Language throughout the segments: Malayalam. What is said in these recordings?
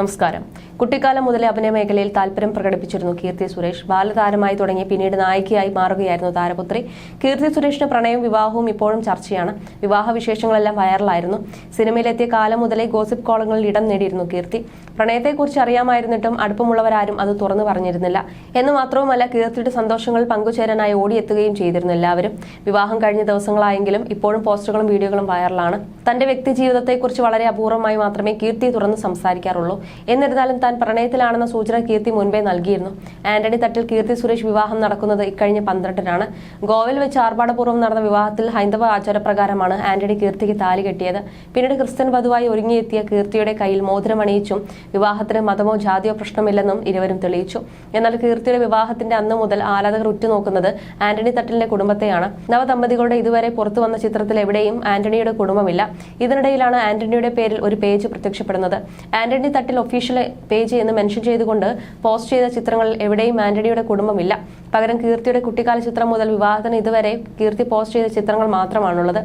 നമസ്കാരം. കുട്ടിക്കാലം മുതലേ അഭിനയ മേഖലയിൽ താല്പര്യം പ്രകടിപ്പിച്ചിരുന്നു കീർത്തി സുരേഷ്. ബാലതാരമായി തുടങ്ങി പിന്നീട് നായികയായി മാറുകയായിരുന്നു താരപുത്രി. കീർത്തി സുരേഷിന് പ്രണയവും വിവാഹവും ഇപ്പോഴും ചർച്ചയാണ്. വിവാഹ വിശേഷങ്ങളെല്ലാം വൈറലായിരുന്നു. സിനിമയിലെത്തിയ കാലം മുതലേ ഗോസിപ്പ് കോളങ്ങളിൽ ഇടം നേടിയിരുന്നു കീർത്തി. പ്രണയത്തെക്കുറിച്ച് അറിയാമായിരുന്നിട്ടും അടുപ്പമുള്ളവരാരും അത് തുറന്നു പറഞ്ഞിരുന്നില്ല. എന്ന് മാത്രവുമല്ല കീർത്തിയുടെ സന്തോഷങ്ങൾ പങ്കുചേരാനായി ഓടിയെത്തുകയും ചെയ്തിരുന്നു എല്ലാവരും. വിവാഹം കഴിഞ്ഞ ദിവസങ്ങളായെങ്കിലും ഇപ്പോഴും പോസ്റ്ററുകളും വീഡിയോകളും വൈറലാണ്. തന്റെ വ്യക്തി ജീവിതത്തെക്കുറിച്ച് വളരെ അപൂർവമായി മാത്രമേ കീർത്തി തുറന്ന് സംസാരിക്കാറുള്ളൂ. എന്നിരുന്നാലും താൻ പ്രണയത്തിലാണെന്ന സൂചന കീർത്തി മുൻപേ നൽകിയിരുന്നു. ആന്റണി തട്ടിൽ കീർത്തി സുരേഷ് വിവാഹം നടക്കുന്നത് ഇക്കഴിഞ്ഞ പന്ത്രണ്ടിനാണ്. ഗോവയിൽ വെച്ച് ആർഭാടപൂർവം നടന്ന വിവാഹത്തിൽ ഹൈന്ദവ ആചാരപ്രകാരമാണ് ആന്റണി കീർത്തിക്ക് താലി കെട്ടിയത്. പിന്നീട് ക്രിസ്ത്യൻ വധുവായി ഒരുങ്ങിയെത്തിയ കീർത്തിയുടെ കയ്യിൽ മോതിരമണിയിച്ചും വിവാഹത്തിന് മതമോ ജാതിയോ പ്രശ്നമില്ലെന്നും ഇരുവരും തെളിയിച്ചു. എന്നാൽ കീർത്തിയുടെ വിവാഹത്തിന്റെ അന്ന് മുതൽ ആരാധകർ ഉറ്റുനോക്കുന്നത് ആന്റണി തട്ടിലിന്റെ കുടുംബത്തെയാണ്. നവദമ്പതികളുടെ ഇതുവരെ പുറത്തു വന്ന ചിത്രത്തിൽ എവിടെയും ആന്റണിയുടെ കുടുംബമില്ല. ഇതിനിടയിലാണ് ആന്റണിയുടെ പേരിൽ ഒരു പേജ് പ്രത്യക്ഷപ്പെടുന്നത്. ആന്റണി തട്ടിൽ ഒഫീഷ്യൽ പേജ് എന്ന് മെൻഷൻ ചെയ്തുകൊണ്ട് പോസ്റ്റ് ചെയ്ത ചിത്രങ്ങളിൽ എവിടെയും ആന്റണിയുടെ കുടുംബമില്ല. പകരം കീർത്തിയുടെ കുട്ടിക്കാല ചിത്രം മുതൽ വിവാഹത്തിന് ഇതുവരെ കീർത്തി പോസ്റ്റ് ചെയ്ത ചിത്രങ്ങൾ മാത്രമാണുള്ളത്.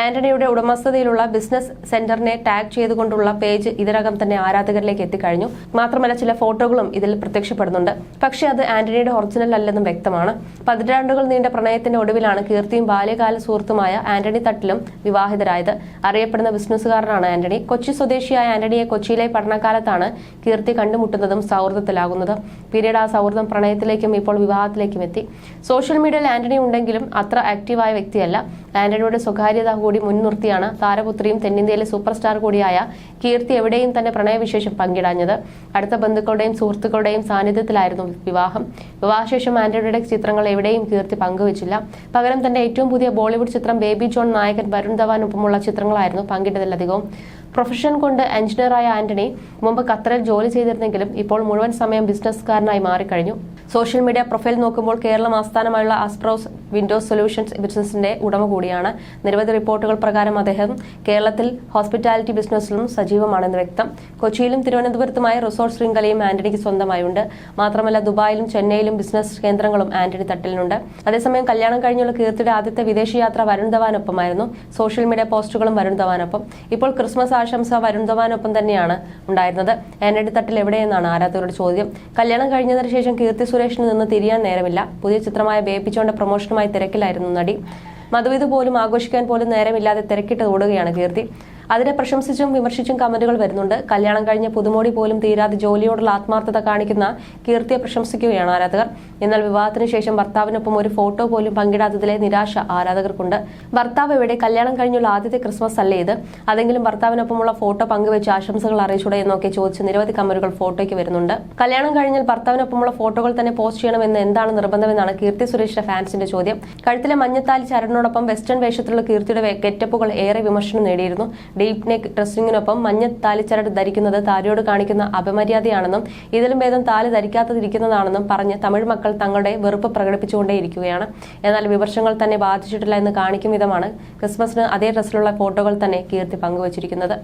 ആന്റണിയുടെ ഉടമസ്ഥതയിലുള്ള ബിസിനസ് സെന്ററിനെ ടാഗ് ചെയ്തുകൊണ്ടുള്ള പേജ് ഇതിനകം തന്നെ ആരാധകരിലേക്ക് എത്തിക്കഴിഞ്ഞു. മാത്രമല്ല ചില ഫോട്ടോകളും ഇതിൽ പ്രത്യക്ഷപ്പെടുന്നുണ്ട്. പക്ഷേ അത് ആന്റണിയുടെ ഒറിജിനൽ അല്ലെന്നും വ്യക്തമാണ്. പതിറ്റാണ്ടുകൾ നീണ്ട പ്രണയത്തിന്റെ ഒടുവിലാണ് കീർത്തിയും ബാല്യകാല സുഹൃത്തുമായ ആന്റണി തട്ടിലും വിവാഹിതരായത്. അറിയപ്പെടുന്ന ബിസിനസ്സുകാരനാണ് ആന്റണി. കൊച്ചി സ്വദേശിയായ ആന്റണിയെ കൊച്ചിയിലെ പഠനകാലത്താണ് കീർത്തി കണ്ടുമുട്ടുന്നതും സൗഹൃദത്തിലാകുന്നത്. പിന്നീട് ആ സൗഹൃദം പ്രണയത്തിലേക്കും ഇപ്പോൾ വിവാഹത്തിലേക്കും എത്തി. സോഷ്യൽ മീഡിയയിൽ ആന്റണി ഉണ്ടെങ്കിലും അത്ര ആക്റ്റീവായ വ്യക്തിയല്ല. ആന്റണിയുടെ സ്വകാര്യത കൂടി മുൻനിർത്തിയാണ് താരപുത്രിയും തെന്നിന്ത്യയിലെ സൂപ്പർ സ്റ്റാർ കൂടിയായ കീർത്തി എവിടെയും തന്നെ പ്രണയവിശേഷം പങ്കിടാഞ്ഞത്. അടുത്ത ബന്ധുക്കളുടെയും സുഹൃത്തുക്കളുടെയും സാന്നിധ്യത്തിലായിരുന്നു വിവാഹം. വിവാഹശേഷം ആന്റണിയുടെ ചിത്രങ്ങൾ എവിടെയും കീർത്തി പങ്കുവച്ചില്ല. പകരം തന്റെ ഏറ്റവും പുതിയ ബോളിവുഡ് ചിത്രം ബേബി ജോൺ നായകൻ വരുൺ ധവാനൊപ്പമുള്ള ചിത്രങ്ങളായിരുന്നു പങ്കിട്ടതിലധികവും. പ്രൊഫഷൻ കൊണ്ട് എഞ്ചിനീയറായ ആന്റണി മുമ്പ് ഖത്തറിൽ ജോലി ചെയ്തിരുന്നെങ്കിലും ഇപ്പോൾ മുഴുവൻ സമയം ബിസിനസ്സുകാരനായി മാറിക്കഴിഞ്ഞു. സോഷ്യൽ മീഡിയ പ്രൊഫൈൽ നോക്കുമ്പോൾ കേരളം ആസ്ഥാനമായുള്ള ആസ്പ്രോസ് വിൻഡോസ് സൊല്യൂഷൻസ് ബിസിനസിന്റെ ഉടമ കൂടിയാണ്. നിരവധി റിപ്പോർട്ടുകൾ പ്രകാരം അദ്ദേഹം കേരളത്തിൽ ഹോസ്പിറ്റാലിറ്റി ബിസിനസ്സിലും സജീവമാണെന്ന് വ്യക്തം. കൊച്ചിയിലും തിരുവനന്തപുരത്തുമായ റിസോർട്ട് ശൃംഖലയും ആന്റണിക്ക് സ്വന്തമായുണ്ട്. മാത്രമല്ല ദുബായിലും ചെന്നൈയിലും ബിസിനസ് കേന്ദ്രങ്ങളും ആന്റണി തട്ടിലിനുണ്ട് അതേസമയം കല്യാണം കഴിഞ്ഞുള്ള കീർത്തിയുടെ ആദ്യത്തെ വിദേശയാത്ര വരുൺ ധവാനൊപ്പമായിരുന്നു. സോഷ്യൽ മീഡിയ പോസ്റ്റുകളും വരുൺ ധവാനൊപ്പം. ഇപ്പോൾ ക്രിസ്മസ് ആശംസ വരുൺ ധവാനൊപ്പം തന്നെയാണ് ഉണ്ടായിരുന്നത്. ആന്റണി തട്ടിൽ എവിടെയെന്നാണ് ആരാധകരുടെ ചോദ്യം. കല്യാണം കഴിഞ്ഞതിന് ശേഷം കീർത്തി സുരേഷിന് നിന്ന് തിരിയാൻ നേരമില്ല. പുതിയ ചിത്രമായ ബേപ്പിച്ചോന്റെ പ്രൊമോഷനുമായി തിരക്കിലായിരുന്നു നടി. മധുവിധ പോലും ആഘോഷിക്കാൻ പോലും നേരമില്ലാതെ തിരക്കിട്ട് ഓടുകയാണ് കീർത്തി. അതിനെ പ്രശംസിച്ചും വിമർശിച്ചും കമന്റുകൾ വരുന്നുണ്ട്. കല്യാണം കഴിഞ്ഞ പുതുമോടി പോലും തീരാതെ ജോലിയോടുള്ള ആത്മാർത്ഥത കാണിക്കുന്ന കീർത്തിയെ പ്രശംസിക്കുകയാണ് ആരാധകർ. എന്നാൽ വിവാഹത്തിന് ശേഷം ഭർത്താവിനൊപ്പം ഒരു ഫോട്ടോ പോലും പങ്കിടാത്തതിലെ നിരാശ ആരാധകർക്കുണ്ട്. ഭർത്താവ് എവിടെ? കല്യാണം കഴിഞ്ഞുള്ള ആദ്യത്തെ ക്രിസ്മസ് അല്ലേ ഇത്? അതെങ്കിലും ഭർത്താവിനൊപ്പമുള്ള ഫോട്ടോ പങ്കുവെച്ച് ആശംസകൾ അറിയിച്ചൂടെ എന്നൊക്കെ ചോദിച്ച് നിരവധി കമന്റുകൾ ഫോട്ടോയ്ക്ക് വരുന്നുണ്ട്. കല്യാണം കഴിഞ്ഞാൽ ഭർത്താവിനൊപ്പമുള്ള ഫോട്ടോകൾ തന്നെ പോസ്റ്റ് ചെയ്യണമെന്ന് എന്താണ് നിർബന്ധമെന്നാണ് കീർത്തി സുരേഷിന്റെ ഫാൻസിന്റെ ചോദ്യം. കഴുത്തിലെ മഞ്ഞത്താലി ചരടിനോടൊപ്പം വെസ്റ്റേൺ വേഷത്തിലുള്ള കീർത്തിയുടെ ഗെറ്റപ്പുകൾ ഏറെ വിമർശനം നേടിയിരുന്നു. ഡീപ് നെക്ക് ഡ്രസ്സിങ്ങിനൊപ്പം മഞ്ഞ താലിച്ചരട് ധരിക്കുന്നത് താരയോട് കാണിക്കുന്ന അപമര്യാദയാണെന്നും ഇതിലും ഭേദം താലി ധരിക്കാത്തതിരിക്കുന്നതാണെന്നും പറഞ്ഞ് തമിഴ് മക്കൾ തങ്ങളുടെ വെറുപ്പ് പ്രകടിപ്പിച്ചുകൊണ്ടേയിരിക്കുകയാണ്. എന്നാൽ വിവർഷങ്ങൾ തന്നെ ബാധിച്ചിട്ടില്ല എന്ന് കാണിക്കും വിധമാണ് ക്രിസ്മസിന് അതേ ഡ്രസ്സിലുള്ള ഫോട്ടോകൾ തന്നെ കീർത്തി പങ്കുവച്ചിരിക്കുന്നത്.